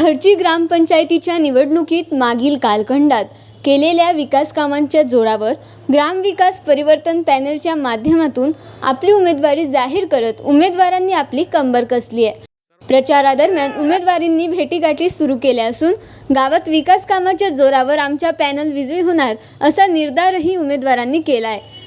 खर्ची ग्रामपंचायतीच्या निवडणुकीत मागील कालखंडात केलेल्या विकास कामांच्या जोरावर ग्रामविकास परिवर्तन पॅनलच्या माध्यमातून आपली उमेदवारी जाहीर करत उमेदवारांनी आपली कंबर कसली आहे. प्रचारादरम्यान उमेदवारींनी भेटीगाठी सुरू केल्या असून गावात विकास कामाच्या जोरावर आमच्या पॅनल विजयी होणार असा निर्धारही उमेदवारांनी केला आहे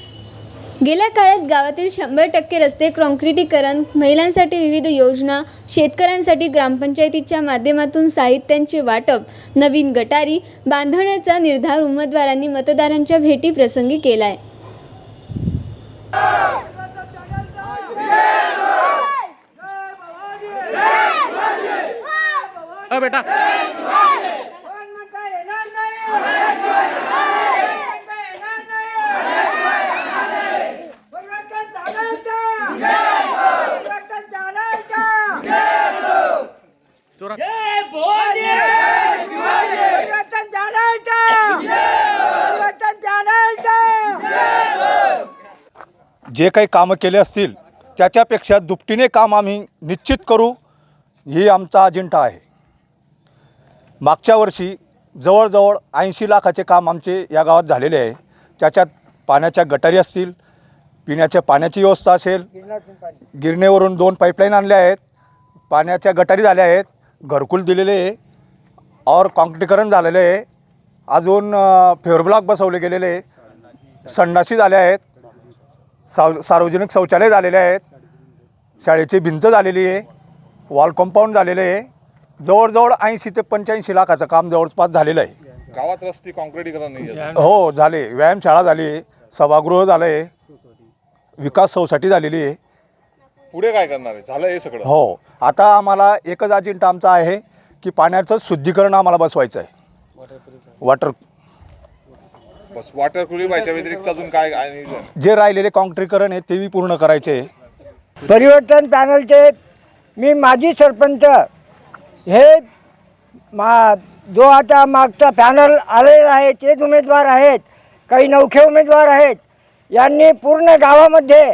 गेल्या काळात गावातील शंभर टक्के रस्ते काँक्रिटीकरण महिलांसाठी विविध योजना शेतकऱ्यांसाठी ग्रामपंचायतीच्या माध्यमातून साहित्यांचे वाटप नवीन गटारी बांधण्याचा निर्धार उमेदवारांनी मतदारांच्या भेटीप्रसंगी केला आहे बेटा कोण म्हणता येणार नाही म्हणता येणार नाही परिवर्तन झाडायचं परिवर्तन झाडायचं जोरात. जे काही कामं केले असतील त्याच्यापेक्षा दुपटीने काम आम्ही निश्चित करू ही आमचा अजेंडा आहे. मागच्या वर्षी जवळजवळ ऐंशी लाखाचे काम आमचे या गावात झालेले आहे. त्याच्यात पाण्याच्या गटारी असतील पिण्याच्या पाण्याची व्यवस्था असेल गिरणेवरून दोन पाईपलाईन आणल्या आहेत पाण्याच्या गटारी झाल्या आहेत घरकुल दिलेले आहे. और काँक्रिटीकरण झालेलं आहे. अजून फेअरब्लॉक बसवले गेलेले संडासी झाल्या आहेत. साव सार्वजनिक शौचालय झालेले आहेत. शाळेची भिंत झालेली आहे. वॉल कंपाऊंड झालेलं आहे. जवळजवळ ऐंशी ते पंच्याऐंशी लाखाचं काम जवळपास झालेलं आहे. गावात रस्ते काँक्रिटीकरण नाही आहे. हो झाले. व्यायामशाळा झाली. आहे सभागृह झालं आहे विकास सोसायटी झालेली आहे. पुढे काय करणार आहे? झालं हे सगळं. हो. आता आम्हाला एकच अजेंडा आमचा आहे की पाण्याचं शुद्धीकरण आम्हाला बसवायचं आहे. वॉटर बस वॉटर प्युरिफायच्या व्यतिरिक्त अजून काय जे राहिलेले काँक्रिटीकरण आहे ते बी पूर्ण करायचे आहे. परिवर्तन पॅनलचे मी माजी सरपंच हे मा जो आता मागचा पॅनल आलेला आहे तेच उमेदवार आहेत काही नवखे उमेदवार आहेत यांनी पूर्ण गावामध्ये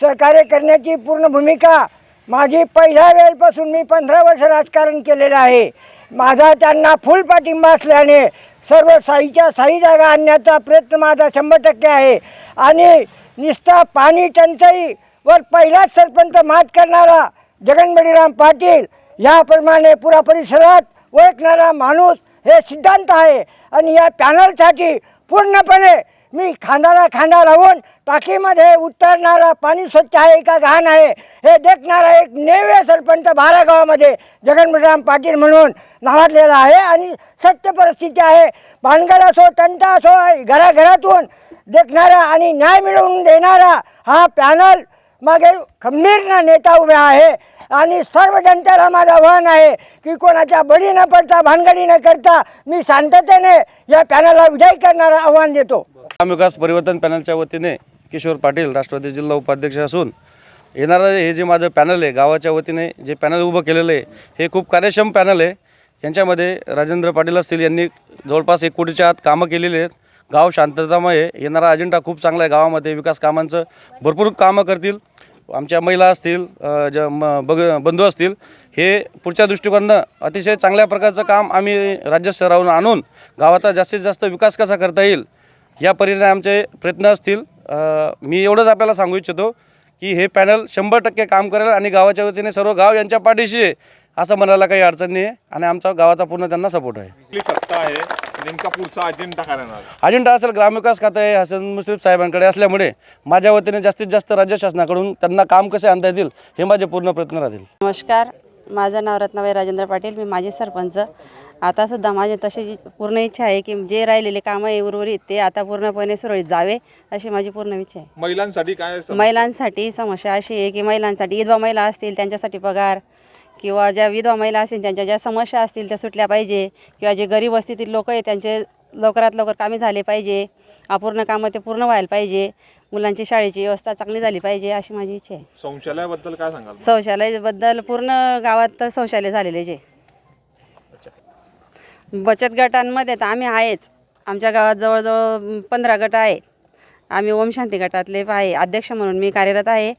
सहकार्य करण्याची पूर्ण भूमिका माझी पहिल्या वेळेपासून मी पंधरा वर्ष राजकारण केलेलं आहे. माझा त्यांना फुल पाठिंबा असल्याने सर्व साईच्या साई जागा आणण्याचा प्रयत्न माझा शंभर टक्के आहे. आणि निस्ता पाणी टंचाईवर पहिलाच सरपंच मात करणारा जगन बळीराम पाटील याप्रमाणे पुरा परिसरात ओळखणारा माणूस हे सिद्धांत आहे. आणि या पॅनलसाठी पूर्णपणे मी खांदाला खांदा लावून टाकीमध्ये उतरणारा पाणी स्वच्छ आहे का घाण आहे हे देखणारा एक नेवे सरपंच बारा गावामध्ये पाटील म्हणून नावाजलेला आहे आणि सत्य परिस्थिती आहे. भानगड असो तंटा असो घराघरातून देखणारा आणि न्याय मिळवून देणारा हा पॅनल मागे खंबीर नेता उभे आहे आणि सर्व जनतेला माझं आव्हान आहे की कोणाच्या बळी न पडता भानगडी न करता मी शांततेने या पॅनलला विजय करणारा आव्हान देतो. ग्रामविकास परिवर्तन पॅनलच्या वतीने किशोर पाटील राष्ट्रवादी जिल्हा उपाध्यक्ष असून येणारं हे जे माझं पॅनल आहे गावाच्या वतीने जे पॅनल उभं केलेलं आहे हे खूप कार्यक्षम पॅनल आहे. यांच्यामध्ये राजेंद्र पाटील असतील यांनी जवळपास एक कोटीच्या आत कामं केलेली आहेत. गाव शांततामय आहे. येणारा अजेंडा खूप चांगला आहे गावामध्ये. विकास कामांचं भरपूर कामं करतील. आमच्या महिला असतील ज म बग बंधू असतील हे पुढच्या दृष्टिकोनानं अतिशय चांगल्या प्रकारचं काम आम्ही राज्यस्तरावरून आणून गावाचा जास्तीत जास्त विकास कसा करता येईल या परीने आमचे प्रयत्न असतील. मी एवढंच आपल्याला सांगू इच्छितो की हे पॅनल शंभर टक्के काम करेल आणि गावाच्या वतीने सर्व गाव यांच्या पाठीशी असं म्हणायला काही अडचण नाही आहे आणि आमचा गावाचा पूर्ण त्यांना सपोर्ट आहे. आपली सत्ता आहे? नेमका पुढचा अजेंडा काय राहणार? अजेंडा असेल ग्रामविकास खातं आहे हसन मुश्रीफ साहेबांकडे असल्यामुळे माझ्या वतीने जास्तीत जास्त राज्य शासनाकडून त्यांना काम कसे आणता येतील हे माझे पूर्ण प्रयत्न राहतील. नमस्कार. माझं नाव रत्नाबाई राजेंद्र पाटील. मी माजी सरपंच. आतासुद्धा माझी तशी पूर्ण इच्छा आहे की जे राहिलेले कामं आहे उर्वरित ते आता पूर्णपणे सुरळीत जावे अशी माझी पूर्ण इच्छा आहे. महिलांसाठी काय महिलांसाठी समस्या अशी आहे की महिलांसाठी विधवा महिला असतील त्यांच्यासाठी पगार किंवा ज्या विधवा महिला असतील त्यांच्या ज्या समस्या असतील त्या सुटल्या पाहिजे. किंवा जे गरीब वस्तीतील लोक आहेत त्यांचे लवकरात लवकर कामे झाले पाहिजे. अपूर्ण कामं ते पूर्ण व्हायला पाहिजे. मुलांची शाळेची व्यवस्था चांगली झाली पाहिजे अशी माझी इच्छा आहे. शौचालयाबद्दल काय सांगाल? शौचालयाबद्दल पूर्ण गावात तर शौचालय झालेले जे. बचत गटांमध्ये तर आम्ही आहेच. आमच्या गावात जवळजवळ पंधरा गट आहे आम्ही ओम शांती गटातले आहे अध्यक्ष म्हणून मी कार्यरत आहे.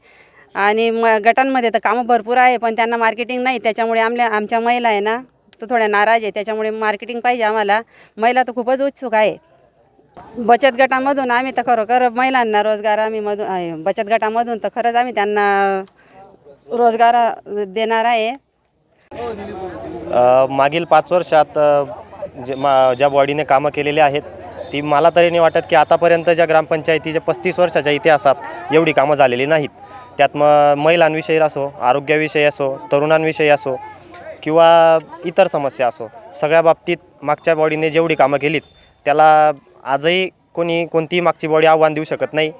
आणि म गटांमध्ये तर कामं भरपूर आहे पण त्यांना मार्केटिंग नाही. त्याच्यामुळे आमल्या आमच्या महिला आहे ना तर थोड्या नाराज आहे. त्याच्यामुळे मार्केटिंग पाहिजे आम्हाला. महिला तर खूपच उत्सुक आहे. बचत गटामधून आम्ही तर खरोखर महिलांना रोजगार आम्ही मधून बचत गटामधून तर खरंच आम्ही त्यांना रोजगार देणार आहे. मागील पाच वर्षात जे मा ज्या बॉडीने कामं केलेली आहेत ती मला तरी नाही वाटत की आतापर्यंत ज्या ग्रामपंचायतीच्या पस्तीस वर्षाच्या इतिहासात एवढी कामं झालेली नाहीत. त्यात मग महिलांविषयी असो आरोग्याविषयी असो तरुणांविषयी असो किंवा इतर समस्या असो सगळ्या बाबतीत मागच्या बॉडीने जेवढी कामं केलीत त्याला आजही कोणी कोणतीही मागची बॉडी आव्हान देऊ शकत नाही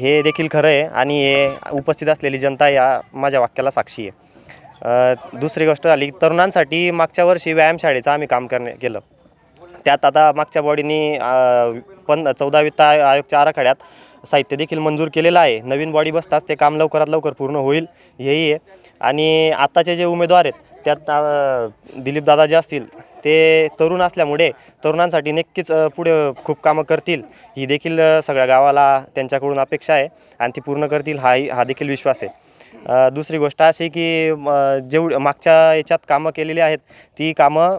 हे देखील खरं आहे आणि हे उपस्थित असलेली जनता या माझ्या वाक्याला साक्षी आहे. दुसरी गोष्ट झाली तरुणांसाठी मागच्या वर्षी व्यायामशाळेचं आम्ही काम करणे केलं. त्यात आता मागच्या बॉडीनी पण चौदा वित्त आयोगच्या आराखड्यात साहित्य देखील मंजूर केलेलं आहे. नवीन बॉडी बसताच ते काम लवकरात लवकर पूर्ण होईल हेही आहे. आणि आत्ताचे जे उमेदवार आहेत त्यात दिलीपदादा जे असतील ते तरुण असल्यामुळे तरुणांसाठी नक्कीच पुढे खूप कामं करतील. ही देखील सगळ्या गावाला त्यांच्याकडून अपेक्षा आहे आणि ती पूर्ण करतील हाही हा देखील विश्वास आहे. दुसरी गोष्ट अशी की जेवढ मागच्या याच्यात कामं केलेली आहेत ती कामं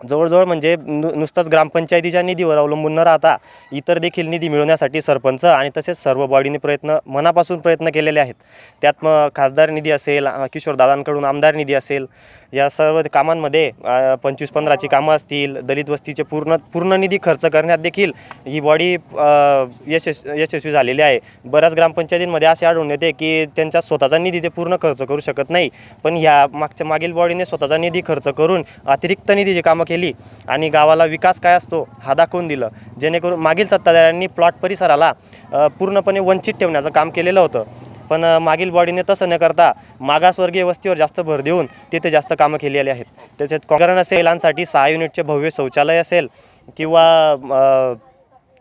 जवळजवळ म्हणजे नु नुसताच ग्रामपंचायतीच्या निधीवर अवलंबून न राहता इतर देखील निधी मिळवण्यासाठी सरपंच आणि तसेच सर्व बॉडीने प्रयत्न मनापासून प्रयत्न केलेले आहेत. त्यात मग खासदार निधी असेल किशोर किशोरदादांकडून आमदार निधी असेल या सर्व कामांमध्ये पंचवीस पंधराची कामं असतील दलित वस्तीचे पूर्ण पूर्ण निधी खर्च करण्यात देखील ही बॉडी यशस् यशस्वी झालेली आहे. बऱ्याच ग्रामपंचायतींमध्ये असे आढळून येते की त्यांचा स्वतःचा निधी ते पूर्ण खर्च करू शकत नाही. पण ह्या मागच्या मागील बॉडीने स्वतःचा निधी खर्च करून अतिरिक्त निधीची कामं केली आणि गावाला विकास काय असतो हा दाखवून दिलं. जेणेकरून मागील सत्ताधाऱ्यांनी प्लॉट परिसराला पूर्णपणे वंचित ठेवण्याचं काम केलेलं होतं. पण मागील बॉडीने तसं न करता मागासवर्गीय वस्तीवर जास्त भर देऊन तिथे जास्त कामं केलेली आहेत. तसेच काँग्रेस असेल महिलांसाठी सहा युनिटचे भव्य शौचालय असेल किंवा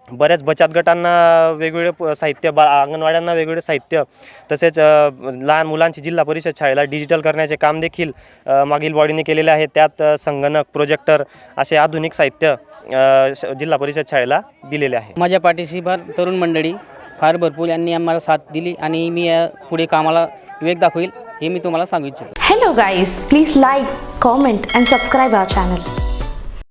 बऱ्याच बचत गटांना वेगवेगळे साहित्य बा अंगणवाड्यांना वेगवेगळे साहित्य तसेच लहान मुलांची जिल्हा परिषद शाळेला डिजिटल करण्याचे काम देखील मागील बॉडीने केलेले आहे त्यात संगणक प्रोजेक्टर असे आधुनिक साहित्य श- जिल्हा परिषद शाळेला दिलेले आहे. माझ्या पाठीशी भर तरुण मंडळी फार भरपूर यांनी आम्हाला साथ दिली आणि मी पुढे कामाला वेग दाखवेल हे मी तुम्हाला सांगू इच्छितो. Hello guys please like comment and subscribe our channel